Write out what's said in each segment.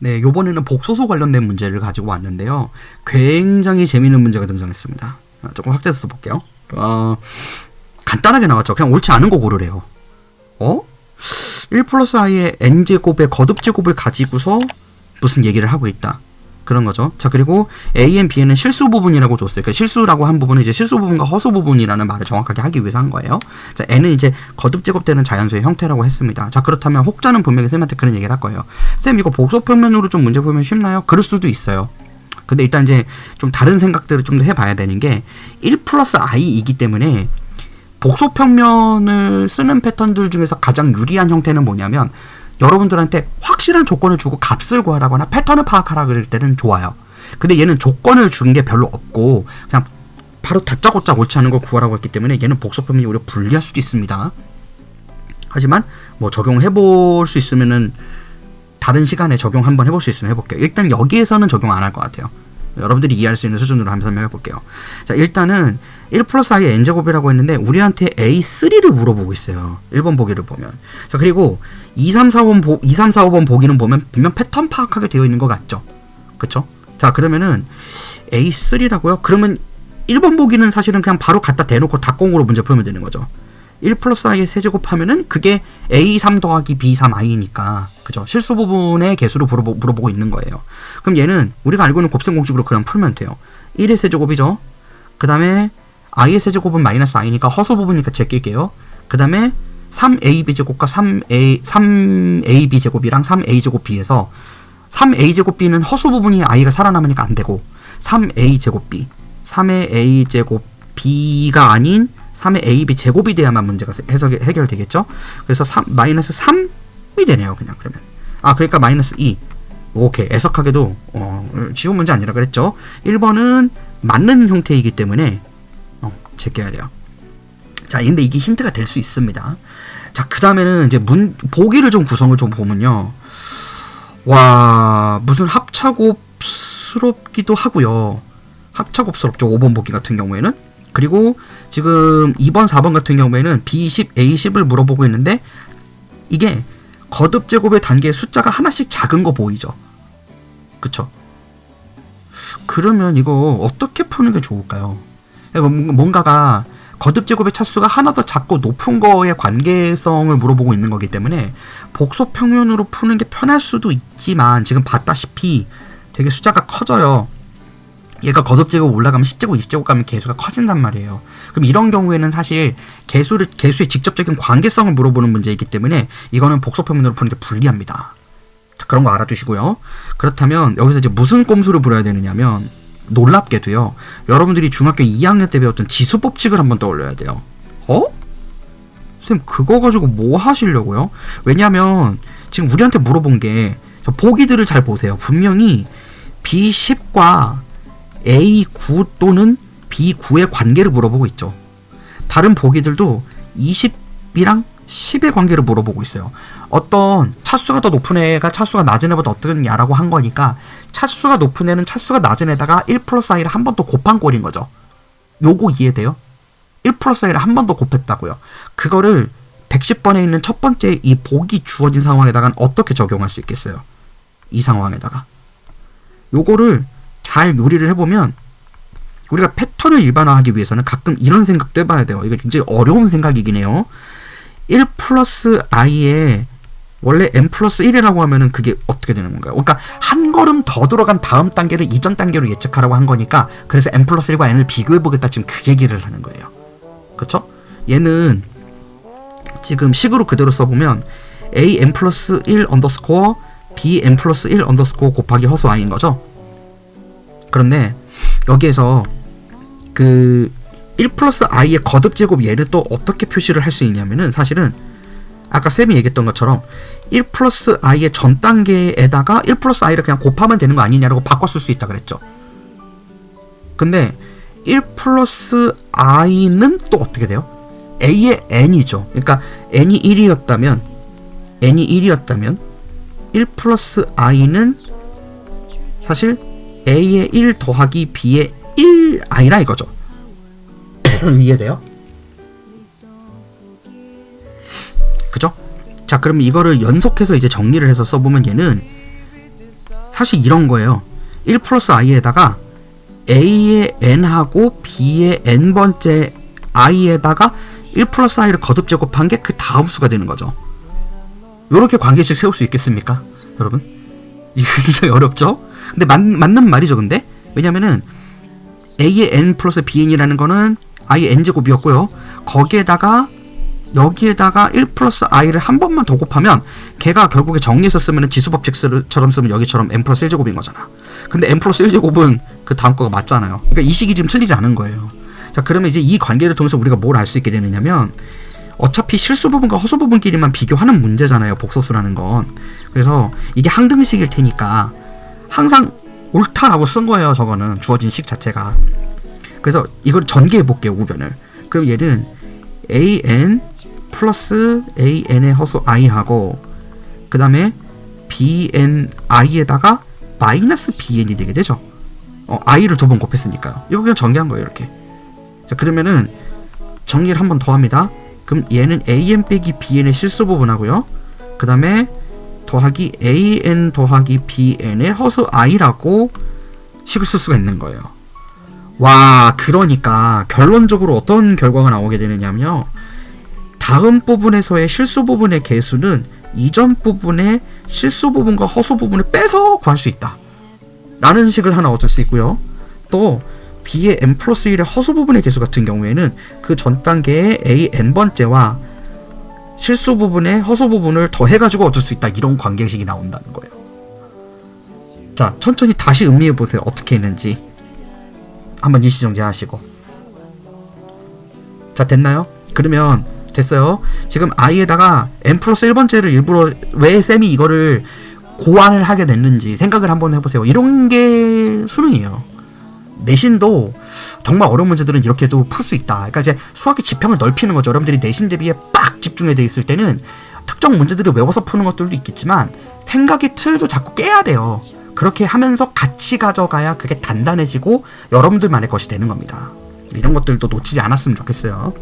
네, 요번에는 복소소 관련된 문제를 가지고 왔는데요. 굉장히 재미있는 문제가 등장했습니다. 어, 조금 확대해서 볼게요. 어, 간단하게 나왔죠. 그냥 옳지 않은 거 고르래요. 어? 1 플러스 i의 n제곱의 거듭제곱을 가지고서 무슨 얘기를 하고 있다. 그런 거죠. 자, 그리고 A and B에는 실수 부분이라고 줬어요. 그러니까 실수라고 한 부분은 이제 실수 부분과 허수 부분이라는 말을 정확하게 하기 위해서 한 거예요. 자, N은 이제 거듭 제곱되는 자연수의 형태라고 했습니다. 자, 그렇다면 혹자는 분명히 쌤한테 그런 얘기를 할 거예요. 쌤, 이거 복소 평면으로 좀 문제 풀면 쉽나요? 그럴 수도 있어요. 근데 일단 이제 좀 다른 생각들을 좀 더 해봐야 되는 게 1 플러스 i이기 때문에 복소 평면을 쓰는 패턴들 중에서 가장 유리한 형태는 뭐냐면 여러분들한테 확실한 조건을 주고 값을 구하라거나 패턴을 파악하라 그럴 때는 좋아요. 근데 얘는 조건을 준 게 별로 없고 그냥 바로 다짜고짜 옳지 않은 걸 구하라고 했기 때문에 얘는 복소 평면이 오히려 불리할 수도 있습니다. 하지만 뭐 적용해 볼 수 있으면은 다른 시간에 적용 한번 해볼 수 있으면 해볼게요. 일단 여기에서는 적용 안 할 것 같아요. 여러분들이 이해할 수 있는 수준으로 한번 설명해 볼게요. 자, 일단은 1 플러스 i의 n제곱이라고 했는데 우리한테 a3를 물어보고 있어요. 1번 보기를 보면. 자, 그리고 2, 3, 4, 5번, 보, 2, 3, 4, 5번 보기는 보면 분명 패턴 파악하게 되어 있는 것 같죠? 그쵸? 자, 그러면은 a3라고요? 그러면 1번 보기는 사실은 그냥 바로 갖다 대놓고 닭공으로 문제 풀면 되는 거죠. 1 플러스 i의 세제곱하면은 그게 a3 더하기 b3i니까 그죠? 실수 부분의 개수를 물어보, 물어보 고 있는 거예요. 그럼 얘는 우리가 알고 있는 곱셈 공식으로 그냥 풀면 돼요. 1의 세제곱이죠? 그 다음에 i의 세제곱은 마이너스 i니까 허수 부분이니까 제낄게요. 그 다음에 3ab 제곱과 3a 3ab 제곱이랑 3a 제곱 b에서 3a 제곱 b는 허수 부분이 i가 살아남으니까 안 되고 3a 제곱 b 3의 a 제곱 b가 아닌 3의 AB 제곱이 돼야만 문제가 해석 해결되겠죠? 그래서 3, 마이너스 3 이 되네요. 그냥 그러면. 아, 그러니까 마이너스 2. 오케이. 애석하게도 어, 쉬운 문제 아니라 그랬죠? 1번은 맞는 형태이기 때문에 어, 제껴야 돼요. 자, 근데 이게 힌트가 될 수 있습니다. 자, 그 다음에는 이제 문, 보기를 좀 구성을 좀 보면요. 와, 무슨 합차곱스럽기도 하고요. 합차곱스럽죠. 5번 보기 같은 경우에는. 그리고 지금 2번, 4번 같은 경우에는 B10, A10을 물어보고 있는데 이게 거듭 제곱의 단계의 숫자가 하나씩 작은 거 보이죠? 그쵸? 그러면 이거 어떻게 푸는 게 좋을까요? 뭔가가 거듭 제곱의 차수가 하나 더 작고 높은 거의 관계성을 물어보고 있는 거기 때문에 복소 평면으로 푸는 게 편할 수도 있지만 지금 봤다시피 되게 숫자가 커져요. 얘가 거듭제곱 올라가면 10제곱, 20제곱 가면 개수가 커진단 말이에요. 그럼 이런 경우에는 사실 개수를 개수의 직접적인 관계성을 물어보는 문제이기 때문에 이거는 복소평면으로 푸는 게 불리합니다. 자, 그런 거 알아두시고요. 그렇다면 여기서 이제 무슨 꼼수를 부려야 되느냐면 놀랍게도요. 여러분들이 중학교 2학년 때 배웠던 지수 법칙을 한번 떠올려야 돼요. 어? 쌤 그거 가지고 뭐 하시려고요? 왜냐면 지금 우리한테 물어본 게 보기들을 잘 보세요. 분명히 B10과 A9 또는 B9의 관계를 물어보고 있죠. 다른 보기들도 20이랑 10의 관계를 물어보고 있어요. 어떤 차수가 더 높은 애가 차수가 낮은 애보다 어떠냐라고 한 거니까 차수가 높은 애는 차수가 낮은 애다가 1 플러스 i를 한 번 더 곱한 꼴인 거죠. 요거 이해돼요? 1 플러스 i를 한 번 더 곱했다고요. 그거를 110번에 있는 첫 번째 이 복이 주어진 상황에다가 어떻게 적용할 수 있겠어요? 이 상황에다가. 요거를 잘 요리를 해보면 우리가 패턴을 일반화하기 위해서는 가끔 이런 생각도 해봐야 돼요. 이거 굉장히 어려운 생각이긴 해요. 1 플러스 i에 원래 n 플러스 1이라고 하면은 그게 어떻게 되는 건가요? 그러니까 한 걸음 더 들어간 다음 단계를 이전 단계로 예측하라고 한 거니까 그래서 n 플러스 1과 n을 비교해 보겠다 지금 그 얘기를 하는 거예요. 그렇죠? 얘는 지금 식으로 그대로 써보면 a n 플러스 1 언더스코어 b n 플러스 1 언더스코어 곱하기 허수 i인 거죠. 그런데 여기에서 그 1 플러스 i의 거듭 제곱 얘를 또 어떻게 표시를 할 수 있냐면은 사실은 아까 쌤이 얘기했던 것처럼 1 플러스 i의 전 단계에다가 1 플러스 i를 그냥 곱하면 되는 거 아니냐라고 바꿨을 수 있다 그랬죠. 근데 1 플러스 i는 또 어떻게 돼요? a의 n이죠. 그러니까 n이 1이었다면 n이 1이었다면 1 플러스 i는 사실 A의 1 더하기 B의 1i라 이거죠. 이해돼요? 그죠? 자, 그럼 이거를 연속해서 이제 정리를 해서 써보면 얘는 사실 이런 거예요. 1 플러스 i에다가 a의 n하고 b의 n번째 i에다가 1 플러스 i를 거듭 제곱한 게 그 다음 수가 되는 거죠. 이렇게 관계식 세울 수 있겠습니까? 여러분? 이거 굉장히 어렵죠? 근데 맞, 맞는 말이죠, 근데? 왜냐면은 a의 n 플러스 bn이라는 거는 i의 n제곱이었고요. 거기에다가 여기에다가 1 플러스 i를 한 번만 더 곱하면 걔가 결국에 정리해서 쓰면 지수법칙처럼 쓰면 여기처럼 n 플러스 1제곱인 거잖아. 근데 n 플러스 1제곱은 그 다음 거가 맞잖아요. 그러니까 이 식이 지금 틀리지 않은 거예요. 자, 그러면 이제 이 관계를 통해서 우리가 뭘 알 수 있게 되느냐면 어차피 실수 부분과 허수 부분끼리만 비교하는 문제잖아요. 복소수라는 건. 그래서 이게 항등식일 테니까 항상 옳다라고 쓴 거예요. 저거는 주어진 식 자체가. 그래서 이걸 전개해 볼게요. 우변을. 그럼 얘는 an 플러스 an의 허수 i하고 그 다음에 bni에다가 마이너스 bn이 되게 되죠. 어, i를 두 번 곱했으니까요. 이거 그냥 전개한 거예요. 이렇게. 자 그러면은 정리를 한 번 더 합니다. 그럼 얘는 an 빼기 bn의 실수 부분하고요. 그 다음에 더하기 an 더하기 bn의 허수 i라고 식을 쓸 수가 있는 거예요. 와, 그러니까 결론적으로 어떤 결과가 나오게 되느냐면요. 다음 부분에서의 실수 부분의 개수는 이전 부분의 실수 부분과 허수 부분을 빼서 구할 수 있다. 라는 식을 하나 얻을 수 있고요. 또 b의 n 플러스 1의 허수 부분의 개수 같은 경우에는 그 전 단계의 a n번째와 실수 부분의 허수 부분을 더해가지고 얻을 수 있다. 이런 관계식이 나온다는 거예요. 자, 천천히 다시 음미해 보세요. 어떻게 했는지. 한번 일시 정지 하시고. 자, 됐나요? 그러면 됐어요. 지금 i에다가 n 플러스 1번째를 일부러 왜 쌤이 이거를 고안을 하게 됐는지 생각을 한번 해보세요. 이런 게 수능이에요. 내신도 정말 어려운 문제들은 이렇게도 풀 수 있다. 그러니까 이제 수학의 지평을 넓히는 거죠. 여러분들이 내신 대비에 빡 집중해 돼 있을 때는 특정 문제들을 외워서 푸는 것들도 있겠지만 생각의 틀도 자꾸 깨야 돼요. 그렇게 하면서 같이 가져가야 그게 단단해지고 여러분들만의 것이 되는 겁니다. 이런 것들도 놓치지 않았으면 좋겠어요.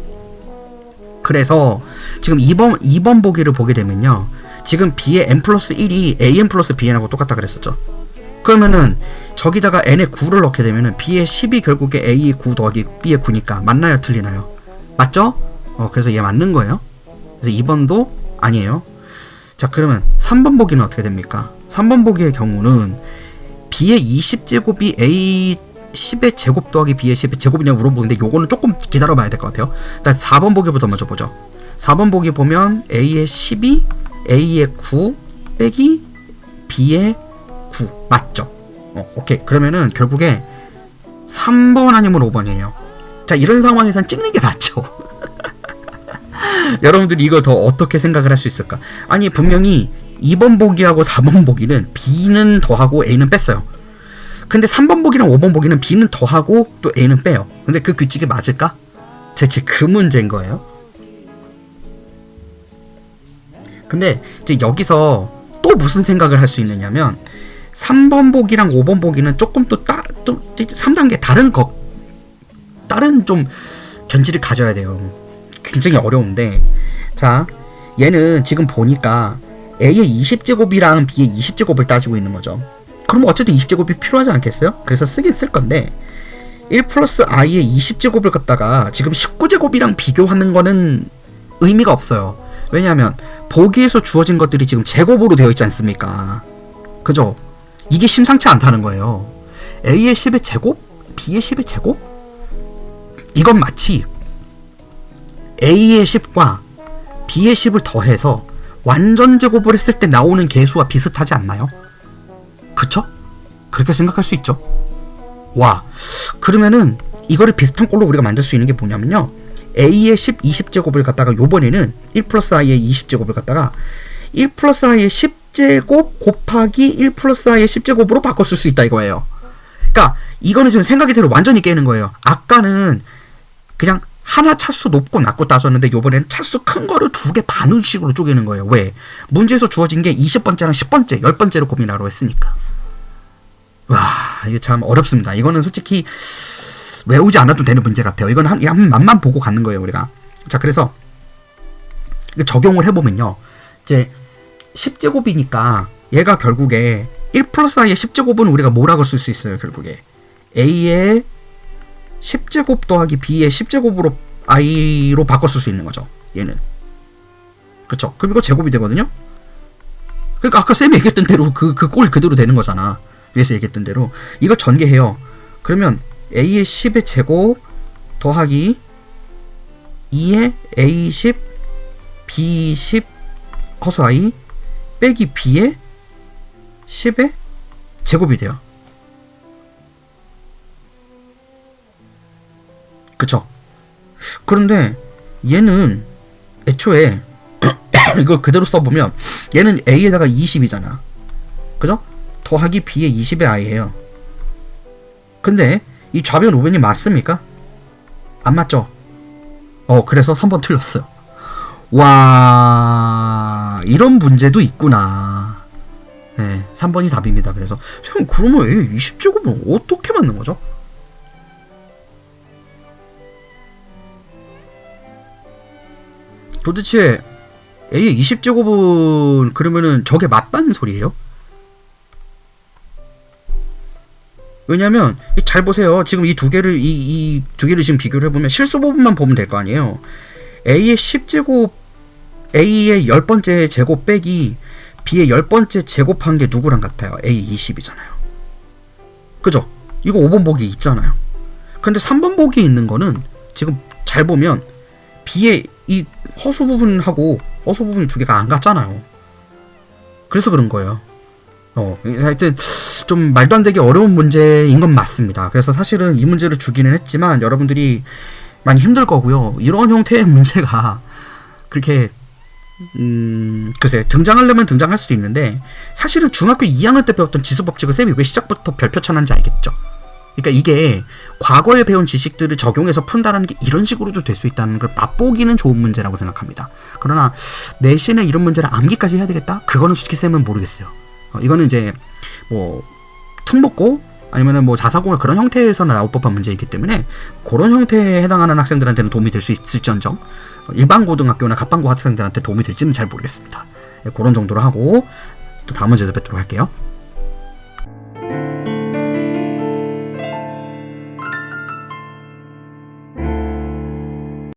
그래서 지금 2번, 2번 보기를 보게 되면요. 지금 b의 n 플러스 1이 an 플러스 bn하고 똑같다 그랬었죠. 그러면은 저기다가 n의 9를 넣게 되면은 b의 10이 결국에 a의 9 더하기 b의 9니까 맞나요? 틀리나요? 맞죠? 어, 그래서 얘 맞는 거예요. 그래서 2번도 아니에요. 자, 그러면 3번 보기는 어떻게 됩니까? 3번 보기의 경우는 b의 20제곱이 a 10의 제곱 더하기 b의 10의 제곱이냐고 물어보는데 요거는 조금 기다려 봐야 될 것 같아요. 일단 4번 보기부터 먼저 보죠. 4번 보기 보면 a의 12, a의 9 빼기 b의 9 맞죠? 어, 오케이. 그러면은 결국에 3번 아니면 5번이에요. 자, 이런 상황에선 찍는 게 맞죠. 여러분들이 이걸 더 어떻게 생각을 할 수 있을까? 아니, 분명히 2번 보기하고 4번 보기는 B는 더하고 A는 뺐어요. 근데 3번 보기랑 5번 보기는 B는 더하고 또 A는 빼요. 근데 그 규칙이 맞을까? 대체 그 문제인 거예요. 근데 이제 여기서 또 무슨 생각을 할 수 있느냐면 3번 보기랑 5번 보기는 조금 또 따, 또 3단계 다른 거 다른 좀 견지를 가져야 돼요. 굉장히 어려운데 자 얘는 지금 보니까 A의 20제곱이랑 B의 20제곱을 따지고 있는 거죠. 그럼 어쨌든 20제곱이 필요하지 않겠어요? 그래서 쓰긴 쓸 건데 1 플러스 i의 20제곱을 갖다가 지금 19제곱이랑 비교하는 거는 의미가 없어요. 왜냐하면 보기에서 주어진 것들이 지금 제곱으로 되어 있지 않습니까? 그죠? 이게 심상치 않다는 거예요. A의 10의 제곱? B의 10의 제곱? 이건 마치 A의 10과 B의 10을 더해서 완전 제곱을 했을 때 나오는 개수와 비슷하지 않나요? 그쵸? 그렇게 생각할 수 있죠. 와, 그러면은 이거를 비슷한 꼴로 우리가 만들 수 있는 게 뭐냐면요. A의 10, 20제곱을 갖다가 요번에는 1 플러스 i의 20제곱을 갖다가 1 플러스 i의 10 제곱 곱하기 1 플러스 i의 10제곱으로 바꿔 쓸 수 있다 이거예요. 그러니까 이거는 지금 생각이 대로 완전히 깨는 거예요. 아까는 그냥 하나 차수 높고 낮고 따졌는데 요번에는 차수 큰 거를 두 개 반으식으로 쪼개는 거예요. 왜? 문제에서 주어진 게 20번째랑 10번째, 10번째로 고민하라고 했으니까. 와, 이게 참 어렵습니다. 이거는 솔직히 외우지 않아도 되는 문제 같아요. 이건 한, 한 맛만 보고 가는 거예요, 우리가. 자, 그래서 적용을 해보면요. 이제 10제곱이니까 얘가 결국에 1 플러스 i의 10제곱은 우리가 뭐라고 쓸 수 있어요 결국에? a의 10제곱 더하기 b의 10제곱으로 i로 바꿔 쓸 수 있는 거죠 얘는. 그쵸? 그럼 이거 제곱이 되거든요? 그러니까 아까 쌤이 얘기했던 대로 그 그 꼴 그대로 되는 거잖아. 위에서 얘기했던 대로. 이거 전개해요. 그러면 a의 10의 제곱 더하기 2의 a10 b10 허수 i 빼기 b의 10의 제곱이 돼요. 그쵸? 그런데 얘는 애초에 이거 그대로 써보면 얘는 a에다가 20이잖아. 그죠? 더하기 b의 20의 i예요. 근데 이 좌변 우변이 맞습니까? 안 맞죠? 어 그래서 3번 틀렸어요. 와 이런 문제도 있구나. 네, 3번이 답입니다. 그래서 형 그러면 A 20제곱은 어떻게 맞는 거죠? 도대체 A 20제곱은 그러면은 저게 맞다는 소리예요? 왜냐면 이잘 보세요. 지금 이 두 개를 이 이 두 개를 지금 비교를 해보면 실수 부분만 보면 될 거 아니에요. A의 10제곱 A의 열 번째 제곱 빼기 B의 열 번째 제곱한 게 누구랑 같아요? A 20이잖아요. 그죠? 이거 5번 보기 있잖아요. 근데 3번 보기에 있는 거는 지금 잘 보면 B의 이 허수 부분하고 허수 부분이 두 개가 안 같잖아요. 그래서 그런 거예요. 어, 하여튼 좀 말도 안 되게 어려운 문제인 건 맞습니다. 그래서 사실은 이 문제를 주기는 했지만 여러분들이 많이 힘들 거고요. 이런 형태의 문제가 그렇게 음, 글쎄 등장하려면 등장할 수도 있는데 사실은 중학교 2학년 때 배웠던 지수법칙을 쌤이 왜 시작부터 별표 쳐놨는지 알겠죠? 그러니까 이게 과거에 배운 지식들을 적용해서 푼다라는 게 이런 식으로도 될 수 있다는 걸 맛보기는 좋은 문제라고 생각합니다. 그러나 내신에 이런 문제를 암기까지 해야 되겠다? 그거는 솔직히 쌤은 모르겠어요. 어, 이거는 이제 뭐 특목고 아니면은 뭐 자사고나 그런 형태에서 나올 법한 문제이기 때문에 그런 형태에 해당하는 학생들한테는 도움이 될 수 있을지언정 어, 일반 고등학교나 갑반고 학생들한테 도움이 될지는 잘 모르겠습니다. 네, 그런 정도로 하고 또 다음 문제에서 뵙도록 할게요.